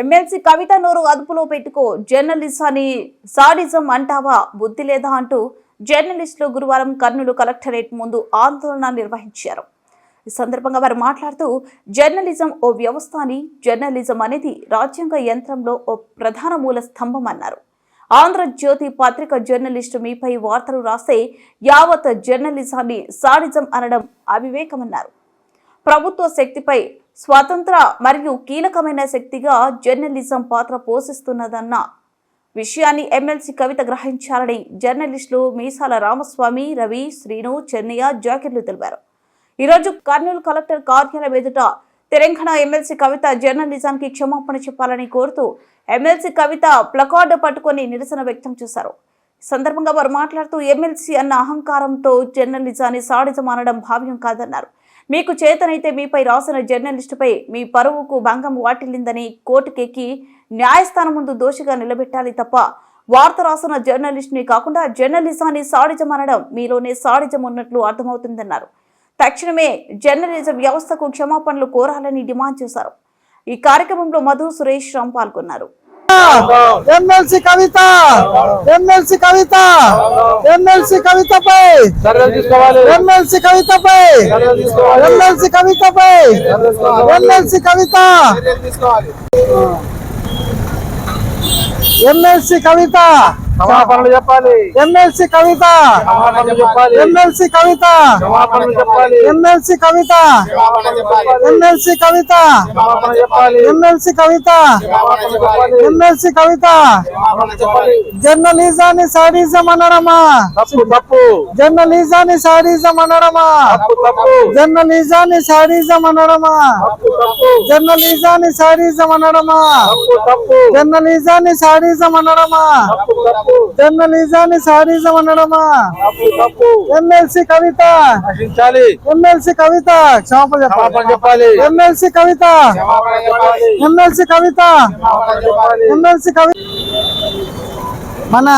MLC కవిత నోరు అదుపులో పెట్టుకో జర్నలిజాన్ని సాడిజం అంటావా? బుద్ధి లేదా అంటూ జర్నలిస్టులు గురువారం కర్నూలు కలెక్టరేట్ ముందు ఆందోళన నిర్వహించారు. ఈ సందర్భంగా వారు మాట్లాడుతూ జర్నలిజం ఓ వ్యవస్థ అని జర్నలిజం అనేది రాజ్యాంగ యంత్రంలో ఓ ప్రధాన మూల స్తంభం అన్నారు. ఆంధ్రజ్యోతి పత్రిక జర్నలిస్టు మీపై వార్తలు రాస్తే యావత్ జర్నలిజాన్ని సాడిజం అనడం అవివేకమన్నారు. ప్రభుత్వ శక్తిపై స్వతంత్ర మరియు కీలకమైన శక్తిగా జర్నలిజం పాత్ర పోషిస్తున్నదన్న విషయాన్ని ఎమ్మెల్సీ కవిత గ్రహించాలని జర్నలిస్టులు మీసాల రామస్వామి రవి శ్రీను చెన్నయ్య జాకిర్లు తెలిపారు. ఈరోజు కర్నూలు కలెక్టర్ కార్యాలయం ఎదుట తెలంగాణ ఎమ్మెల్సీ కవిత జర్నలిజానికి క్షమాపణ చెప్పాలని కోరుతూ ఎమ్మెల్సీ కవిత ప్లకార్డు పట్టుకొని నిరసన వ్యక్తం చేశారు. సందర్భంగా వారు మాట్లాడుతూ ఎమ్మెల్సీ అన్న అహంకారంతో జర్నలిజాన్ని సాడిజం అనడం భావ్యం కాదన్నారు. మీకు చేతనైతే మీపై రాసిన జర్నలిస్టుపై మీ పరువుకు భంగం వాటిల్లిందని కోర్టుకెక్కి న్యాయస్థానం ముందు దోషిగా నిలబెట్టాలి తప్ప వార్త రాసిన జర్నలిస్ట్ని కాకుండా జర్నలిజాన్ని సాడిజం అనడం మీలోనే సాడిజం ఉన్నట్లు అర్థమవుతుందన్నారు. తక్షణమే జర్నలిజం వ్యవస్థకు క్షమాపణలు కోరాలని డిమాండ్ చేశారు. ఈ కార్యక్రమంలో మధు సురేష్ రామ్ పాల్గొన్నారు. MLC Kavitha MLC Kavitha MLC కవితపై MLC కవితపై ఎమ్మెల్సీ కవితపై ఎమ్మెల్సీ కవిత. ఎమ్మెల్సీ కవిత. క్షమాపణలు చెప్పాలి. MLC Kavitha. MLC Kavitha. MLC Kavitha. MLC Kavitha. MLC Kavitha. MLC Kavitha. జర్నలిజాన్ని sadism అనడమా? తప్పు తప్పు. జర్నలిజాన్ని సాడిజం అనడమా? తప్పు జర్నలిజాన్ని సాడిజం తప్పు జర్నలిజాన్ని సాడిజం అనడమా? తప్పు తప్పు. జర్నలిజాన్ని సాడిజం తప్పు. జర్నలిజాన్ని సాడిజం అనడమా? ఎమ్మెల్సీ కవిత. ఎమ్మెల్సీ కవిత. క్షమాపణ చెప్పాలి. MLC Kavitha. MLC Kavitha. MLC కవి మన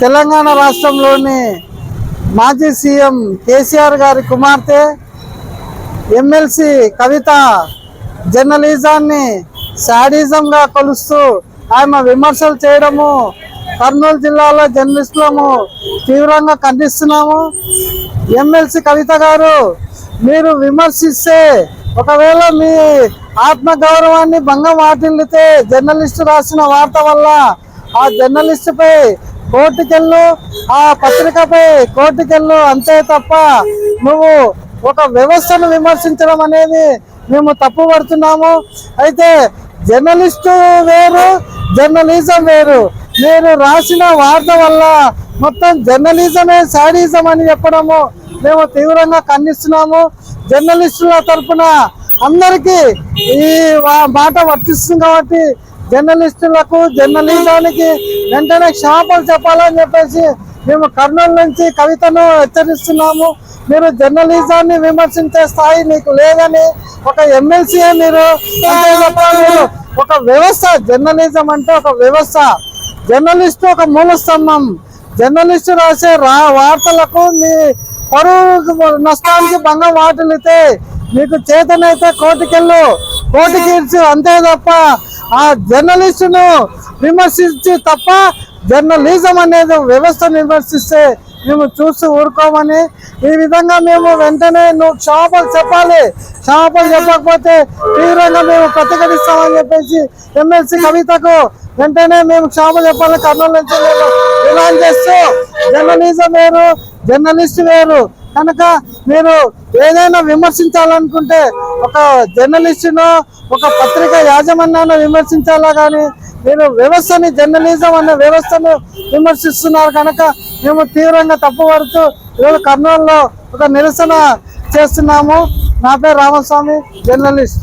తెలంగాణ రాష్ట్రంలోని మాజీ సీఎం కేసీఆర్ గారి కుమార్తె ఎమ్మెల్సీ కవిత జర్నలిజాన్ని శాడిజంగా కొలుస్తూ ఆమె విమర్శలు చేయడము కర్నూలు జిల్లాలో జర్నలిస్టులము తీవ్రంగా ఖండిస్తున్నాము. ఎమ్మెల్సీ కవిత గారు మీరు విమర్శిస్తే ఒకవేళ మీ ఆత్మగౌరవాన్ని భంగం వాటిల్లితే జర్నలిస్టు రాసిన వార్త వల్ల ఆ జర్నలిస్టుపై కోర్టుకెళ్ళు ఆ పత్రికపై కోర్టుకెళ్ళు అంతే తప్ప నువ్వు ఒక వ్యవస్థను విమర్శించడం అనేది మేము తప్పు పడుతున్నాము. అయితే జర్నలిస్టు వేరు జర్నలిజం వేరు. నేను రాసిన వార్త వల్ల మొత్తం జర్నలిజమే సాడిజం అని చెప్పడము. మేము తీవ్రంగా ఖండిస్తున్నాము. జర్నలిస్టుల తరపున అందరికీ ఈ మాట వర్తిస్తుంది కాబట్టి జర్నలిస్టులకు జర్నలిజానికి వెంటనే క్షమాపణ చెప్పాలని చెప్పేసి మేము కర్నూలు నుంచి కవితను హెచ్చరిస్తున్నాము. మీరు జర్నలిజాన్ని విమర్శించే స్థాయి మీకు లేదని ఒక ఎమ్మెల్సీ మీరు ఒక వ్యవస్థ జర్నలిజం అంటే ఒక వ్యవస్థ. జర్నలిస్ట్ ఒక మూల స్తంభం జర్నలిస్ట్ రాసే రా వార్తలకు మీ పరువు నష్టానికి భంగం వాటిల్లితే మీకు చేతనైతే కోర్టుకెళ్ళు. కోర్టుకి అంతే తప్ప ఆ జర్నలిస్టును విమర్శించి తప్ప జర్నలిజం అనేది వ్యవస్థను విమర్శిస్తే మేము చూసి ఊరుకోమని ఈ విధంగా మేము వెంటనే నువ్వు క్షమాపణ చెప్పాలి. క్షమాపణ చెప్పకపోతే తీవ్రంగా మేము ప్రతిఘటిస్తామని చెప్పేసి ఎమ్మెల్సీ కవితకు వెంటనే మేము క్షమాపణ చెప్పాలి కర్నూలు నుంచి మేము డిమాండ్ చేస్తూ జర్నలిజం వేరు జర్నలిస్ట్ వేరు. కనుక మీరు ఏదైనా విమర్శించాలనుకుంటే ఒక జర్నలిస్టును ఒక పత్రిక యాజమాన్యాన్ని విమర్శించాలా కానీ మీరు వ్యవస్థని జర్నలిజం అనే వ్యవస్థను విమర్శిస్తున్నారు కనుక మేము తీవ్రంగా తప్పుపడుతూ ఈరోజు కర్నూలులో ఒక నిరసన చేస్తున్నాము. నా పేరు రామస్వామి జర్నలిస్ట్.